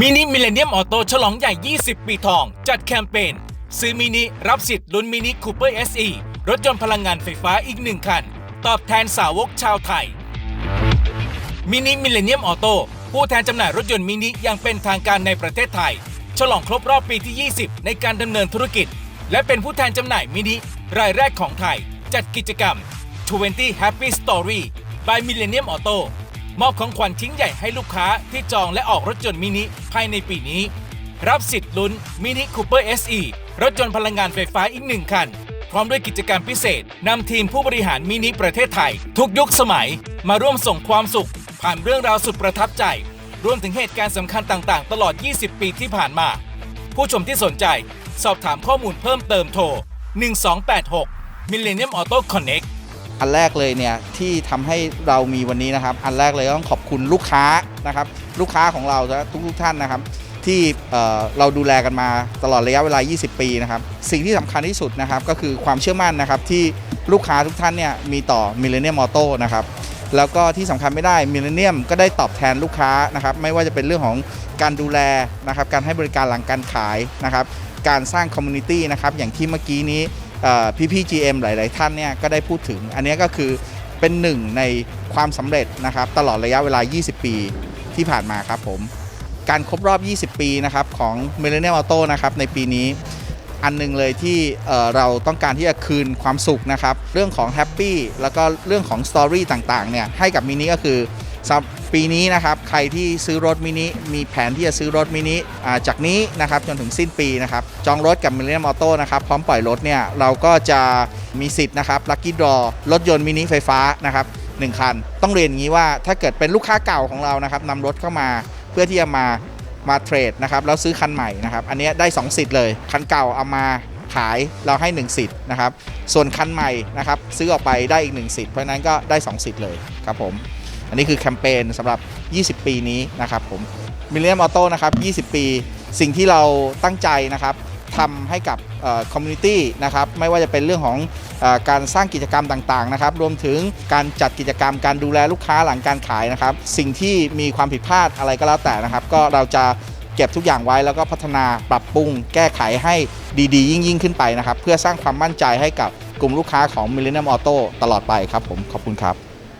มินิมิเลเนียมออโต้ฉลองใหญ่ 20 ปีทอง จัดแคมเปญซื้อมินิรับสิทธิ์ลุ้นมินิคูเปอร์ SE รถยนต์พลังงานไฟฟ้าอีกหนึ่งคัน ตอบแทนสาวกชาวไทย มินิมิเลเนียมออโต้ผู้แทนจำหน่ายรถยนต์มินิอย่างเป็นทางการในประเทศไทย ฉลองครบรอบปีที่ 20 ในการดำเนินธุรกิจ และเป็นผู้แทนจำหน่ายมินิรายแรกของไทย จัดกิจกรรม 20 Happy Story by Millennium Auto มอบของขวัญชิ้นใหญ่ให้ลูกค้าที่จองและออกรถยนต์มินิภายในปีนี้ รับสิทธิ์ลุ้นมินิคูเปอร์ SE รถยนต์พลังงานไฟฟ้าอีกหนึ่งคัน พร้อมด้วยกิจกรรมพิเศษนำทีมผู้บริหารมินิประเทศไทย ทุกยุคสมัย มาร่วมส่งความสุข ผ่านเรื่องราวสุดประทับใจ รวมถึงเหตุการณ์สำคัญต่างๆ ตลอด 20 ปีที่ผ่านมา ผู้ชมที่สนใจ สอบถามข้อมูลเพิ่มเติมโทร 1286 Millennium Auto Connect อันแรกเลยเนี่ยที่ทำให้เรามีวันนี้นะครับ อันแรกเลยต้องขอบคุณลูกค้านะครับ ลูกค้าของเราทุกทุกท่านนะครับ ที่เราดูแลกันมาตลอดระยะเวลา 20 ปีนะครับ สิ่งที่สำคัญที่สุดนะครับ ก็คือความเชื่อมั่นนะครับที่ลูกค้าทุกท่านเนี่ยมีต่อ Millennium Auto นะครับแล้วก็ที่สำคัญไม่ได้ Millennium ก็ได้ตอบแทนลูกค้านะครับ ไม่ว่าจะเป็นเรื่องของการดูแลนะครับ การให้บริการหลังการขายนะครับ การสร้างคอมมูนิตี้นะครับ อย่างที่เมื่อกี้นี้ พี่พี่ๆ GM หลาย ๆ ท่านเนี่ยก็ได้พูดถึง อันนี้ก็คือเป็นหนึ่งในความสำเร็จนะครับตลอดระยะเวลา 20 ปีที่ผ่านมาครับผมการครบรอบ 20 ปีนะครับของ Millennium Auto นะครับในปีนี้ อันหนึงเลยที่เเราต้องการที่จะคืนความสุขนะครับ เรื่องของแฮปปี้แล้วก็เรื่องของสตอรี่ต่างๆเนี่ยให้กับมินิก็คือ ปีนี้นะครับใครที่ซื้อรถมินิมีแผนที่จะซื้อรถมินิจากนี้นะครับจนถึงสิ้นปีนะครับจองรถกับ Millennium Auto นะครับพร้อมปล่อยรถเนี่ยเราก็จะมีสิทธิ์นะครับลัคกี้ดรอรถยนต์มินิไฟฟ้านะครับหนึ่งคัน ต้องเรียนอย่างนี้ว่าถ้าเกิดเป็นลูกค้าเก่าของเรานะครับนำรถเข้ามาเพื่อที่จะมามาเทรดนะครับแล้วซื้อคันใหม่นะครับอันนี้ได้ 2 สิทธิ์เลย คันเก่าเอามาขายเราให้ 1 สิทธิ์นะครับส่วนคันใหม่นะครับซื้อออกไปได้อีก 1 สิทธิ์เพราะฉะนั้นก็ได้ 2 สิทธิ์เลยครับผม อันนี้คือแคมเปญสำหรับ 20 ปีนี้นะครับผมมิลเลียมออโต้นะครับ 20 ปี สิ่งที่เราตั้งใจนะครับทำให้กับคอมมูนิตี้นะครับไม่ว่าจะเป็นเรื่องของอการสร้างกิจกรรมต่างๆนะครับรวมถึงการจัดกิจกรรมการดูแลลูกค้าหลังการขายนะครับสิ่งที่มีความผิดพลาดอะไรก็แล้วแต่นะครับ ก็เราจะเก็บทุกอย่างไว้แล้วก็พัฒนาปรับปรุง แก้ไขให้ดี ๆ ยิ่งยิ่งๆขึ้นไปนะครับ เพื่อสร้างความมั่นใจให้กับกลุ่มลูกค้าของ Millennium Auto ตลอดไปครับผมขอบคุณครับ